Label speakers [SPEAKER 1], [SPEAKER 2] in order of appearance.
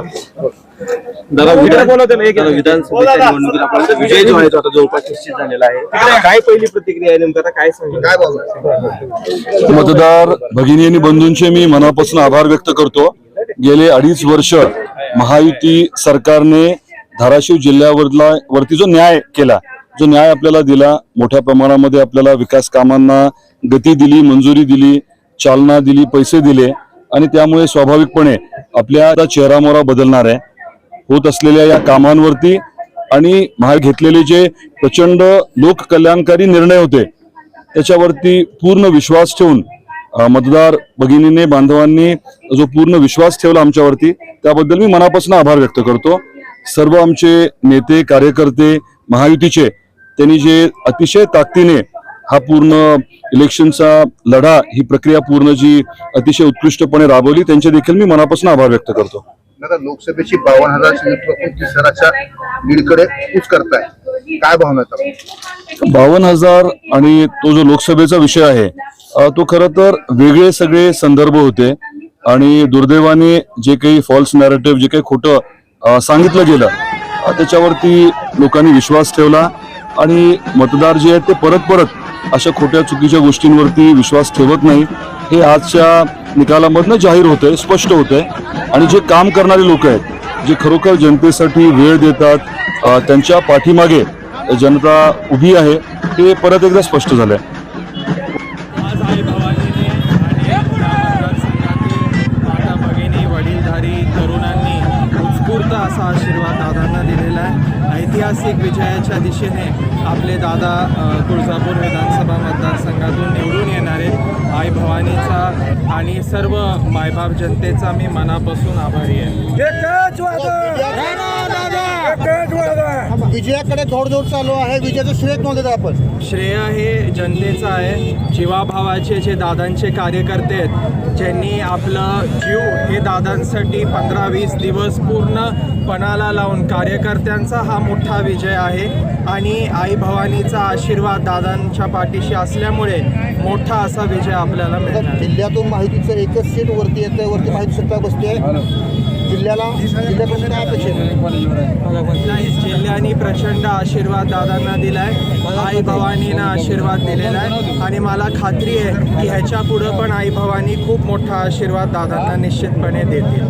[SPEAKER 1] दादा विधान दादा, विधानसभेच्या निवडणुकीत आपला विजय जो आहे तो आता जवळपास निश्चित झालेला आहे. काय पहिली प्रतिक्रिया आहे नेमकं? आता काय
[SPEAKER 2] मतदार भगिनी आणि बंधूंचे मी मनापासून आभार व्यक्त करतो. गेले अडीच वर्ष महायुती सरकारने धाराशिव जिल्ह्यावरला वरती जो न्याय केला जो न्याय आपल्याला दिला मोठ्या प्रमाणामध्ये आपल्याला विकास कामांना गती दिली मंजुरी दिली चालना दिली पैसे दिले आणि त्यामुळे स्वाभाविकपणे आपल्या आता चेहरामोहरा बदलणार आहे. होत असलेल्या या कामांवरती आणि महाग घेतलेले जे प्रचंड लोककल्याणकारी निर्णय होते त्याच्यावरती पूर्ण विश्वास ठेवून मतदार भगिनीने बांधवांनी जो पूर्ण विश्वास ठेवला आमच्यावरती त्याबद्दल मी मनापासून आभार व्यक्त करतो. सर्व आमचे नेते कार्यकर्ते महायुतीचे त्यांनी जे अतिशय ताकदीने हा पूर्ण इलेक्शनचा लढा ही प्रक्रिया पूर्ण जी अतिशय उत्कृष्टपणे राबवली त्यांचे देखील मी मनापासून आभार व्यक्त करतो
[SPEAKER 3] लोकसभेची बावन्न हजार तीस हजाराच्या लीडकडे कूच करताय काय भावना?
[SPEAKER 2] बावन्न हजार आणि तो जो लोकसभेचा विषय आहे तो खरं तर वेगळे सगळे संदर्भ होते आणि दुर्दैवाने जे काही फॉल्स नॅरेटिव्ह जे काही खोटं सांगितलं गेलं त्याच्यावरती लोकांनी विश्वास ठेवला आणि मतदार जे आहेत ते परत परत अशा खोट्या चुकीच्या गोष्टींवरती विश्वास ठेवत नाही. हे आजच्या निकालामधनं जाहीर होतंय स्पष्ट होतंय. आणि जे काम करणारे लोक आहेत जे खरोखर जनतेसाठी वेळ देतात त्यांच्या पाठीमागे जनता उभी आहे हे परत एकदा स्पष्ट झालंय.
[SPEAKER 4] आज ऐतिहासिक विजयाच्या दिशेने आपले दादा तुळजापूर विधानसभा मतदारसंघातून निवडून येणार आई भवानीचा आणि सर्व मायबाप जनतेचा मी मनापासून आभारी आहे.
[SPEAKER 3] विजयाकडे धोडधोड चालू आहे. विजयाचं श्रेय कोण देतात आपण.
[SPEAKER 4] श्रेय हे जनतेचं आहे. जीवाभावाचे जे दादांचे कार्यकर्ते आहेत ज्यांनी आपलं जीव हे दादांसाठी पंधरा वीस दिवस पूर्ण पणाला लावून कार्यकर्त्यांचा हा मोठा विजय आहे. आणि आई भवानीचा आशीर्वाद दादांच्या पाठीशी असल्यामुळे मोठा असा विजय आपल्याला आहे.
[SPEAKER 3] जिल्ह्यातून माहितीचं एकच सीट वरती येतं वरती माहिती सत्ता बसते जिल्ह्याला जिल्ह्याकडून काय अपेक्षित आहे?
[SPEAKER 4] आणि प्रचंड आशीर्वाद दादांना दिलाय. आई भवानीनं आशीर्वाद दिलेला आहे. आणि मला खात्री आहे की ह्याच्या पुढं पण आई भवानी खूप मोठा आशीर्वाद दादांना निश्चितपणे देतील.